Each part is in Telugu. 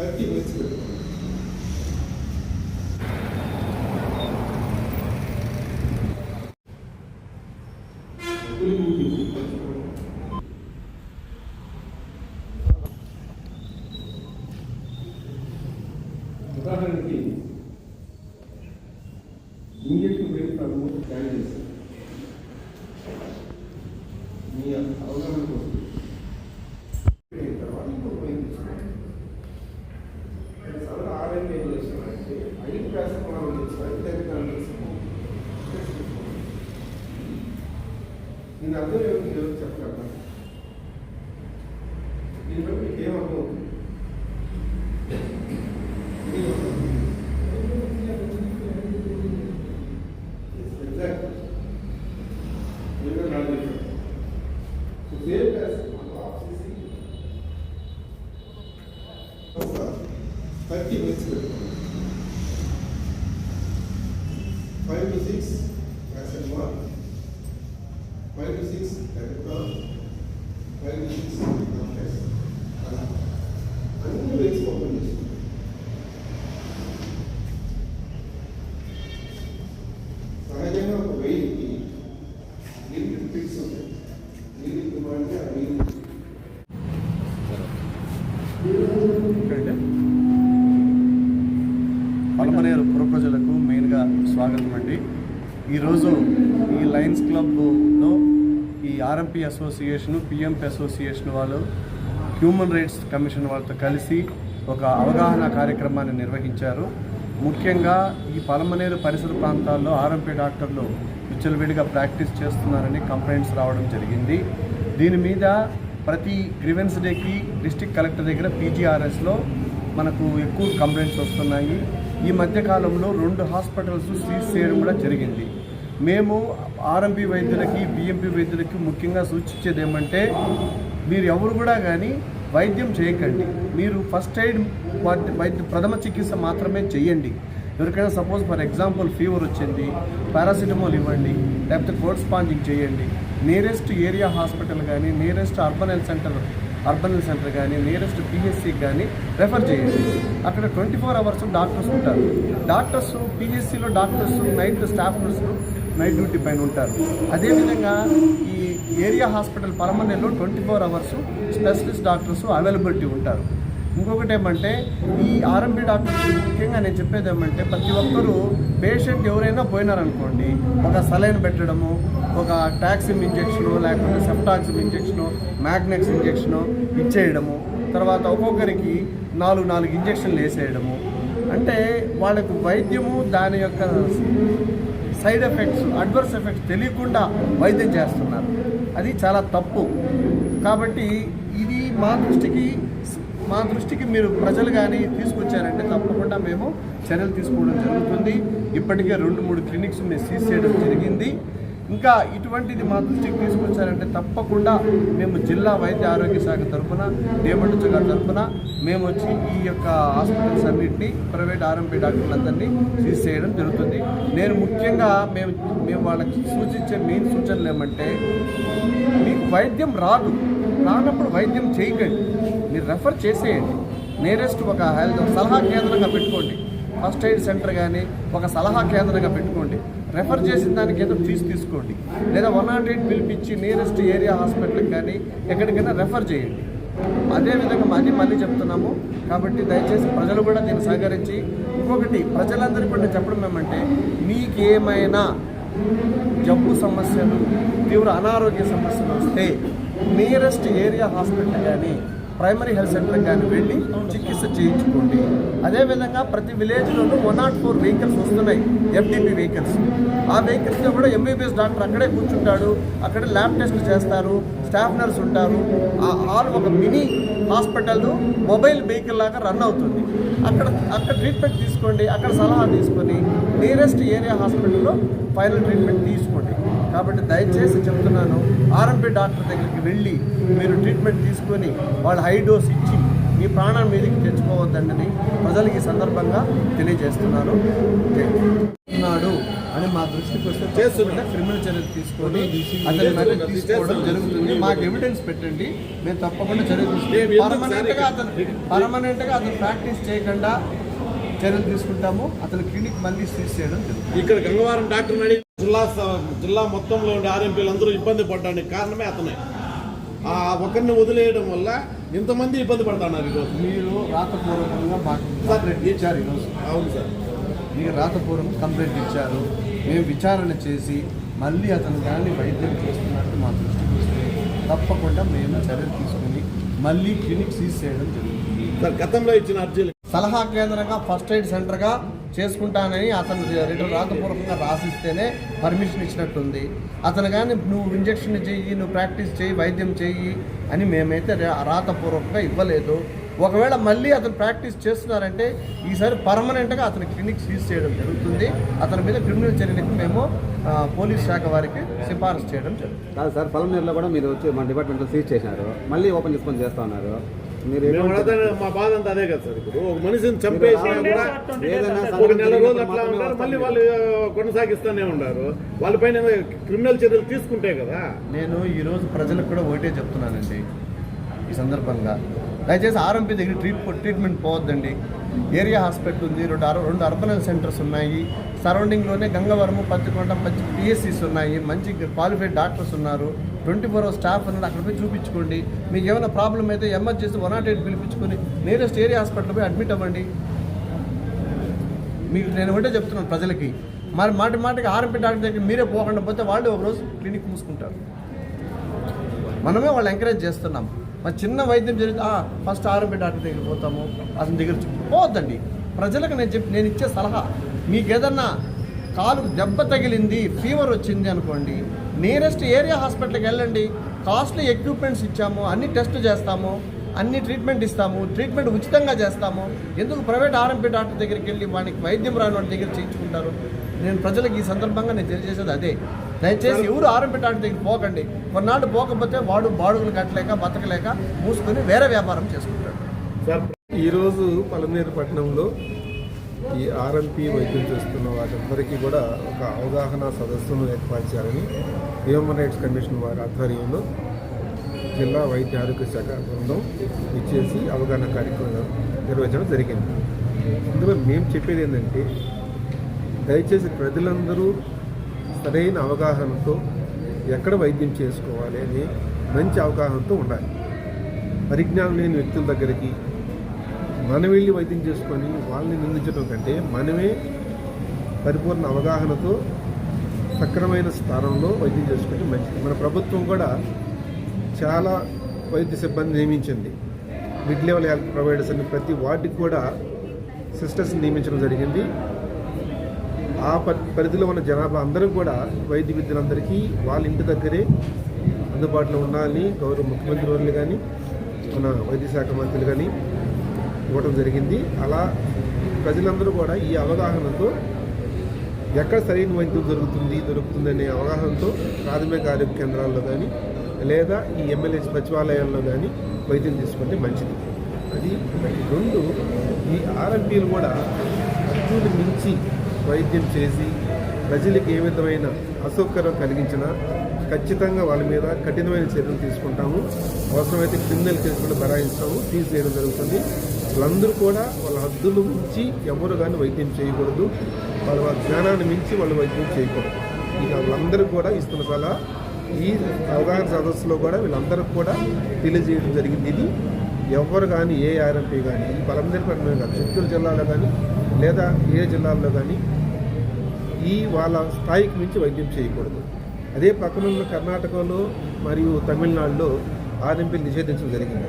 థర్టీ మినిట్స్ పెట్టుకోండి పులి ఊపి పెట్టుకోండి. ఉదాహరణకి ఇంజక్షన్ పెడతాము స్కాన్ చేస్తాం మీ అవగాహన కోసం అయిన తర్వాత ఇంకో పోయింది తీసుకోండి. సరే ఆర్ఎంఏ ఏం చేస్తున్నారంటే ఐదు ప్యాసమాలు చేస్తారు దగ్గర దీని అర్థం ఏమిటి ఈరోజు చెప్పగలరా దీనిలో మీకు ఏమర్థం అవుతుంది? Exactly. మీరు థర్టీ మినిట్స్ పెట్టుకోండి five to six action one five to six electron five to six complex అలా అన్ని వేసి ఓపెన్ సహజంగా ఒక వెయిట్కి లిమిట్ ఫిక్స్ ఉంటాయి లిమిట్ ఆ లిమిట్ పలమనేరు పుర ప్రజలకు మెయిన్గా స్వాగతం అండి. ఈరోజు ఈ లయన్స్ క్లబ్లో ఈ ఆర్ఎంపీ అసోసియేషన్ పిఎంపీ అసోసియేషన్ వాళ్ళు హ్యూమన్ రైట్స్ కమిషన్ వాళ్ళతో కలిసి ఒక అవగాహన కార్యక్రమాన్ని నిర్వహించారు. ముఖ్యంగా ఈ పలమనేరు పరిసర ప్రాంతాల్లో ఆర్ఎంపీ డాక్టర్లు విచ్చలవిడిగా ప్రాక్టీస్ చేస్తున్నారని కంప్లైంట్స్ రావడం జరిగింది. దీని మీద ప్రతి గ్రివెన్స్ డేకి డిస్టిక్ కలెక్టర్ దగ్గర పీజీఆర్ఎస్లో మనకు ఎక్కువ కంప్లైంట్స్ వస్తున్నాయి. ఈ మధ్యకాలంలో రెండు హాస్పిటల్స్ సీజ్ చేయడం కూడా జరిగింది. మేము ఆర్ఎంపీ వైద్యులకి బిఎంపీ వైద్యులకి ముఖ్యంగా సూచించేది ఏమంటే మీరు ఎవరు కూడా కానీ వైద్యం చేయకండి. మీరు ఫస్ట్ ఎయిడ్ వైద్య వైద్య ప్రథమ చికిత్స మాత్రమే చేయండి ఎవరికైనా సపోజ్ ఫర్ ఎగ్జాంపుల్ ఫీవర్ వచ్చింది పారాసిటమాల్ ఇవ్వండి లేకపోతే కోర్ట్ స్పాంజింగ్ చేయండి నియరెస్ట్ ఏరియా హాస్పిటల్ కానీ nearest urban health centre urban health centre కానీ నియరెస్ట్ పిహెచ్సి కానీ రెఫర్ చేయండి అక్కడ ట్వంటీ ఫోర్ అవర్స్ డాక్టర్స్ ఉంటారు. డాక్టర్స్ పిహెచ్సిలో డాక్టర్స్ నైట్ స్టాఫ్ నర్సులు నైట్ డ్యూటీ పైన ఉంటారు. అదేవిధంగా ఈ area hospital పరమనేలో twenty four hours specialist doctors availability ఉంటారు. ఇంకొకటి ఏమంటే ఈ ఆర్ఎంపీ డాక్టర్స్ ముఖ్యంగా నేను చెప్పేది ఏమంటే ప్రతి ఒక్కరూ పేషెంట్ ఎవరైనా పోయినారనుకోండి ఒక సలైన్ పెట్టడము ఒక టాక్సిమ్ ఇంజెక్షను లేకపోతే సెప్టాక్సిమ్ ఇంజెక్షను మ్యాగ్నెక్స్ ఇంజెక్షను ఇచ్చేయడము తర్వాత ఒక్కొక్కరికి నాలుగు నాలుగు ఇంజెక్షన్లు వేసేయడము. అంటే వాళ్ళకు వైద్యము దాని యొక్క సైడ్ ఎఫెక్ట్స్ అడ్వర్స్ ఎఫెక్ట్స్ తెలియకుండా వైద్యం చేస్తున్నారు. అది చాలా తప్పు. కాబట్టి ఇది మా దృష్టికి మా దృష్టికి మీరు ప్రజలు కానీ తీసుకొచ్చారంటే తప్పకుండా మేము చర్యలు తీసుకోవడం జరుగుతుంది. ఇప్పటికే రెండు మూడు క్లినిక్స్ మేము సీజ్ చేయడం జరిగింది. ఇంకా ఇటువంటిది మా దృష్టికి తీసుకొచ్చారంటే తప్పకుండా మేము జిల్లా వైద్య ఆరోగ్య శాఖ తరఫున డేమండ్ గారి తరఫున మేము వచ్చి ఈ యొక్క హాస్పిటల్స్ అన్నింటినీ ప్రైవేట్ ఆర్ఎంపీ డాక్టర్లందరినీ సీజ్ చేయడం జరుగుతుంది. నేను ముఖ్యంగా మేము మేము వాళ్ళకి సూచించే మెయిన్ సూచనలు ఏమంటే మీకు వైద్యం రాదు. రానప్పుడు వైద్యం చేయకండి. మీరు రెఫర్ చేసేయండి. నేరెస్ట్ ఒక హెల్త్ సలహా కేంద్రంగా పెట్టుకోండి. ఫస్ట్ ఎయిడ్ సెంటర్ కానీ ఒక సలహా కేంద్రంగా పెట్టుకోండి. రెఫర్ చేసిన దానికి ఏదో ఫీజు తీసుకోండి. లేదా వన్ నాట్ ఎయిట్ పిలిపించి నియరెస్ట్ ఏరియా హాస్పిటల్కి కానీ ఎక్కడికైనా రెఫర్ చేయండి. అదేవిధంగా మళ్ళీ మళ్ళీ చెప్తున్నాము. కాబట్టి దయచేసి ప్రజలు కూడా దీన్ని సహకరించి ఇంకొకటి ప్రజలందరికీ కూడా చెప్పడం ఏమంటే మీకేమైనా జబ్బు సమస్యలు తీవ్ర అనారోగ్య సమస్యలు వస్తే నియరెస్ట్ ఏరియా హాస్పిటల్ కానీ ప్రైమరీ హెల్త్ సెంటర్ కానీ వెళ్ళి చికిత్స చేయించుకోండి. అదేవిధంగా ప్రతి విలేజ్లోనూ వన్ నాట్ ఫోర్ వెహికల్స్ వస్తున్నాయి ఎఫ్డిపి వెహికల్స్. ఆ వెహికల్స్లో కూడా ఎంబీబీఎస్ డాక్టర్ అక్కడే కూర్చుంటాడు అక్కడ ల్యాబ్ టెస్ట్ చేస్తారు స్టాఫ్ నర్స్ ఉంటారు. ఆ ఒక మినీ హాస్పిటల్ మొబైల్ వెహికల్ లాగా రన్ అవుతుంది. అక్కడ అక్కడ ట్రీట్మెంట్ తీసుకోండి అక్కడ సలహా తీసుకొని నియరెస్ట్ ఏరియా హాస్పిటల్లో ఫైనల్ ట్రీట్మెంట్ తీసుకోండి. కాబట్టి దయచేసి చెప్తున్నాను ఆర్ఎంపీ డాక్టర్ దగ్గరికి వెళ్ళి మీరు ట్రీట్మెంట్ తీసుకొని వాళ్ళు హై డోస్ ఇచ్చి మీ ప్రాణం మీదకి తెచ్చుకోవద్దండి ప్రజలకి ఈ సందర్భంగా తెలియజేస్తున్నాను. నాడు అని మా దృష్టికి వస్తే. తప్పకుండా క్రిమినల్ చర్యలు తీసుకొని అతని మీద తీసుకోవడం జరుగుతుంది మాకు ఎవిడెన్స్ పెట్టండి మేము తప్పకుండా చర్యలు మేము తీసుకుంటాం ఎందుకు పర్మనెంట్గా సార్ అతను పర్మనెంట్గా అతను ప్రాక్టీస్ చేయకుండా చర్యలు తీసుకుంటాము అతని క్లినిక్ మళ్ళీ సీజ్ చేయడం జరుగుతుంది ఇక్కడ గంగవరం డాక్టర్ జిల్లా జిల్లా మొత్తంలో ఉండే ఆర్ఎంపీలు అందరూ ఇబ్బంది పడడానికి కారణమే అతనే. ఆ ఒకరిని వదిలేయడం వల్ల ఇంతమంది ఇబ్బంది పడుతున్నారు ఈరోజు. మీరు రాతపూర్వకంగా మాకు కంప్లైంట్ ఇచ్చారు ఈరోజు. అవును సార్. మీరు రాతపూర్వకం కంప్లైంట్ ఇచ్చారు. మేము విచారణ చేసి మళ్ళీ అతను కానీ వైద్యం చేస్తున్నట్టు మా దృష్టికి వస్తే తప్పకుండా మేము చర్యలు తీసుకుని మళ్ళీ క్లినిక్ సీజ్ చేయడం జరుగుతుంది. సార్ గతంలో ఇచ్చిన అర్జీలు సలహా కేంద్రంగా ఫస్ట్ ఎయిడ్ సెంటర్గా చేసుకుంటానని అతను రిటర్న్ రాతపూర్వకంగా రాసిస్తేనే పర్మిషన్ ఇచ్చినట్టుంది. అతను కానీ నువ్వు ఇంజక్షన్ చెయ్యి నువ్వు ప్రాక్టీస్ చేయి వైద్యం చెయ్యి అని మేమైతే రాతపూర్వకంగా ఇవ్వలేదు. ఒకవేళ మళ్ళీ అతను ప్రాక్టీస్ చేస్తున్నారంటే ఈసారి పర్మనెంట్గా అతని క్లినిక్ సీజ్ చేయడం జరుగుతుంది. అతని మీద క్రిమినల్ చర్యలకు మేము పోలీస్ శాఖ వారికి సిఫారసు చేయడం జరుగుతుంది. కాదు సార్ పలమనేరులో కూడా మీరు వచ్చి మన డిపార్ట్మెంట్లో సీజ్ చేసినారు మళ్ళీ ఓపెన్ చేసుకొని చేస్తా ఉన్నారు. మీరు మా బాధ అంతా అదే కదా సార్ ఇప్పుడు. ఒక మనిషిని చంపేసినా కూడా ఏదైనా ఒక నెల రోజులు అట్లా ఉంటారు. మళ్ళీ. వాళ్ళు కొనసాగిస్తూనే ఉన్నారు వాళ్ళపైన క్రిమినల్ చర్యలు తీసుకుంటే కదా. నేను ఈరోజు ప్రజలకు కూడా ఒకటే చెప్తున్నానండి. ఈ సందర్భంగా దయచేసి ఆర్ఎంపీ దగ్గర ట్రీట్ ట్రీట్మెంట్ పోవద్దండి. ఏరియా హాస్పిటల్ ఉంది రెండు అర్ రెండు అర్బనల్ సెంటర్స్ ఉన్నాయి. సరౌండింగ్లోనే గంగవరము పచ్చికొండ మంచి పిఎస్సీస్ ఉన్నాయి. మంచి క్వాలిఫైడ్ డాక్టర్స్ ఉన్నారు. ట్వంటీ ఫోర్ అవర్స్ స్టాఫ్ ఉన్నారు. అక్కడ పోయి చూపించుకోండి. మీకు ఏమైనా ప్రాబ్లం అయితే ఎమర్జెన్సీ వన్ నాట్ ఎయిట్ పిలిపించుకొని నియరెస్ట్ ఏరియా హాస్పిటల్ పోయి అడ్మిట్ అవ్వండి. మీకు నేను ఒకటే చెప్తున్నాను ప్రజలకి. మరి మాటి మాటికి ఆర్ఎంపీ డాక్టర్ దగ్గర మీరే పోకుండా పోతే వాళ్ళు ఒకరోజు క్లినిక్ మూసుకుంటారు. మనమే వాళ్ళు ఎంకరేజ్ చేస్తున్నాం. మరి చిన్న వైద్యం జరిగితే "ఆ, ఫస్ట్ ఆరోగ్య డాక్టర్ దగ్గరికి పోతాము అతని దగ్గర చూ-" పోవద్దండి. ప్రజలకు నేను చెప్పి నేను ఇచ్చే సలహా మీకు ఏదన్నా కాలు దెబ్బ తగిలింది ఫీవర్ వచ్చింది అనుకోండి నియరెస్ట్ ఏరియా హాస్పిటల్కి వెళ్ళండి. కాస్ట్లీ ఎక్విప్మెంట్స్ ఇచ్చాము అన్ని టెస్ట్ చేస్తాము అన్ని ట్రీట్మెంట్ ఇస్తాము ట్రీట్మెంట్ ఉచితంగా చేస్తాము. ఎందుకు ప్రైవేట్ ఆర్ఎంపీ డాక్టర్ దగ్గరికి వెళ్ళి వానికి వైద్యం రాని వాడి దగ్గర చేయించుకుంటారు? నేను ప్రజలకు ఈ సందర్భంగా నేను తెలియజేసేది అదే. దయచేసి ఎవరు ఆరంభ డాక్టర్ దగ్గర పోకండి. కొన్నాళ్ళు పోకపోతే వాడు బాడుగులు కట్టలేక బతకలేక మూసుకొని వేరే వ్యాపారం చేసుకుంటాడు. సార్ ఈరోజు పలమనేరు పట్టణంలో ఈ ఆర్ఎంపీ వైద్యం చేస్తున్న వారందరికీ కూడా ఒక అవగాహన సదస్సును ఏర్పాటు చేయాలని హ్యూమన్ రైట్స్ కమిషన్ వారి ఆధ్వర్యంలో జిల్లా వైద్య ఆరోగ్య శాఖ బృందం ఇచ్చేసి అవగాహన కార్యక్రమం నిర్వహించడం జరిగింది. ఇందులో మేము చెప్పేది ఏంటంటే దయచేసి ప్రజలందరూ సరైన అవగాహనతో ఎక్కడ వైద్యం చేసుకోవాలి అని మంచి అవగాహనతో ఉండాలి. పరిజ్ఞానం లేని వ్యక్తుల దగ్గరికి మనం వెళ్ళి వైద్యం చేసుకొని వాళ్ళని నిందించడం కంటే మనమే పరిపూర్ణ అవగాహనతో సక్రమైన స్థానంలో వైద్యం చేసుకుంటే మంచిది. మన ప్రభుత్వం కూడా చాలా వైద్య సిబ్బంది నియమించింది. మిడ్ లెవెల్ హెల్త్ ప్రొవైడర్స్ అని ప్రతి వార్డుకి కూడా సిస్టర్స్ నియమించడం జరిగింది. ఆ పరిధిలో ఉన్న జనాభా అందరూ కూడా వైద్య విద్యలందరికీ వాళ్ళ ఇంటి దగ్గరే అందుబాటులో ఉండాలని గౌరవ ముఖ్యమంత్రి వర్యులు కానీ మన వైద్య శాఖ మంత్రులు కానీ ఇవ్వడం జరిగింది. అలా ప్రజలందరూ కూడా ఈ అవగాహనతో ఎక్కడ సరైన వైద్యం దొరుకుతుంది దొరుకుతుందనే అవగాహనతో ప్రాథమిక ఆరోగ్య కేంద్రాల్లో కానీ లేదా ఈ ఎమ్మెల్యే సచివాలయాల్లో కానీ వైద్యం తీసుకుంటే మంచిది. అది రెండు ఈ ఆర్ఎంపీలు కూడా హద్దులు మించి వైద్యం చేసి ప్రజలకు ఏ విధమైన అసౌకర్యం కలిగించినా ఖచ్చితంగా వాళ్ళ మీద కఠినమైన చర్యలు తీసుకుంటాము. అవసరమైతే క్రిమినల్ కేసు కూడా బరాయిస్తాము. ఫీజు చేయడం జరుగుతుంది. వాళ్ళందరూ కూడా వాళ్ళ హద్దులు మించి ఎవరు కానీ వైద్యం చేయకూడదు. వాళ్ళ జ్ఞానాన్ని మించి వాళ్ళు వైద్యం చేయకూడదు. ఇక వాళ్ళందరూ కూడా ఇస్తున్న సలహా ఈ అవగాహన సదస్సులో కూడా వీళ్ళందరికీ కూడా తెలియజేయడం జరిగింది. ఇది ఎవరు కానీ ఏ ఆర్ఎంపీ కానీ ఈ పలమనేరు పట్టణమే కాదు చిత్తూరు జిల్లాలో కానీ లేదా ఏ జిల్లాల్లో కానీ ఈ వాళ్ళ స్థాయికి మించి వైద్యం చేయకూడదు. అదే పక్కన కర్ణాటకలో మరియు తమిళనాడులో ఆర్ఎంపీలు నిషేధించడం జరిగింది.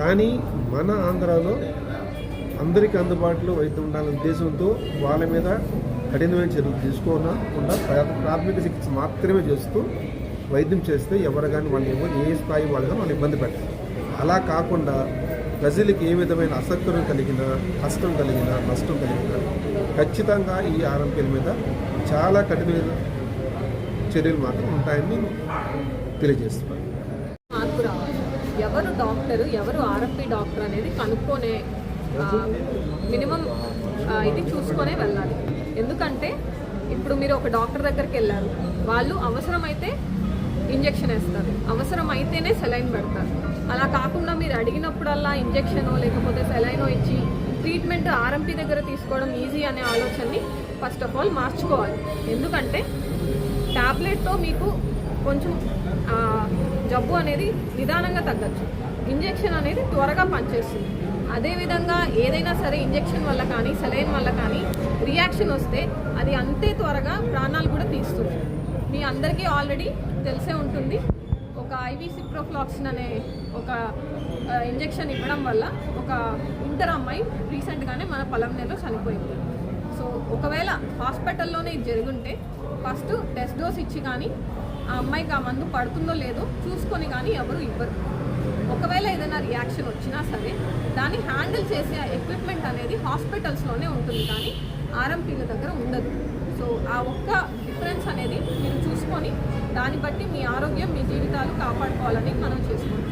కానీ మన ఆంధ్రాలో అందరికీ అందుబాటులో వైద్యం ఉండాలనే ఉద్దేశంతో వాళ్ళ మీద కఠినమైన చర్యలు తీసుకోకుండా ప్రాథమిక చికిత్స మాత్రమే చేస్తూ వైద్యం చేస్తే ఎవరు కానీ వాళ్ళు ఏ స్థాయి వాళ్ళు కానీ వాళ్ళు ఇబ్బంది పెట్టారు. అలా కాకుండా ప్రజలకు ఏ విధమైన అసౌకర్యం కలిగినా కష్టం కలిగినా నష్టం కలిగినా ఖచ్చితంగా ఈ ఆర్ఎంపీల మీద చాలా కఠినమైన చర్యలు మాత్రం ఉంటాయని తెలియజేస్తున్నాను. ఎవరు డాక్టర్ ఎవరు ఆర్ఎంపీ డాక్టర్ అనేది కనుక్కొనే మినిమం ఇది చూసుకొనే వెళ్ళాలి. ఎందుకంటే ఇప్పుడు మీరు ఒక డాక్టర్ దగ్గరికి వెళ్ళారు వాళ్ళు అవసరమైతే ఇంజెక్షన్ వేస్తారు అవసరం అయితేనే సెలైన్ పెడతారు. అలా కాకుండా మీరు అడిగినప్పుడల్లా ఇంజెక్షనో లేకపోతే సెలైనో ఇచ్చి ట్రీట్మెంట్ ఆర్ఎంపీ దగ్గర తీసుకోవడం ఈజీ అనే ఆలోచనని ఫస్ట్ ఆఫ్ ఆల్ మార్చుకోవాలి. ఎందుకంటే ట్యాబ్లెట్తో మీకు కొంచెం జబ్బు అనేది నిదానంగా తగ్గచ్చు. ఇంజెక్షన్ అనేది త్వరగా పనిచేస్తుంది. అదేవిధంగా ఏదైనా సరే ఇంజెక్షన్ వల్ల కానీ సెలైన్ వల్ల కానీ రియాక్షన్ వస్తే అది అంతే త్వరగా ప్రాణాలు కూడా తీస్తుంది. మీ అందరికీ ఆల్రెడీ తెలిసే ఉంటుంది. ఒక ఐవి సిప్రోఫ్లాక్సిన్ అనే ఒక ఇంజెక్షన్ ఇవ్వడం వల్ల ఒక ఇంటర్ అమ్మాయి రీసెంట్గానే మన పలంనేలో చనిపోయింది. సో ఒకవేళ హాస్పిటల్లోనే ఇది జరుగుంటే ఫస్ట్ టెస్ట్ డోస్ ఇచ్చి కానీ ఆ అమ్మాయికి ఆ మందు పడుతుందో లేదో చూసుకొని కానీ ఎవరు ఇవ్వరు. ఒకవేళ ఏదైనా రియాక్షన్ వచ్చినా సరే దాన్ని హ్యాండిల్ చేసే ఎక్విప్మెంట్ అనేది హాస్పిటల్స్లోనే ఉంటుంది కానీ ఆర్ఎంపీల దగ్గర ఉండదు. సో ఆ ఒక్క డిఫరెన్స్ అనేది మీరు చూసుకొని దాన్ని బట్టి మీ ఆరోగ్యం మీ జీవితాలు కాపాడుకోవాలని మనం చేసుకుంటాం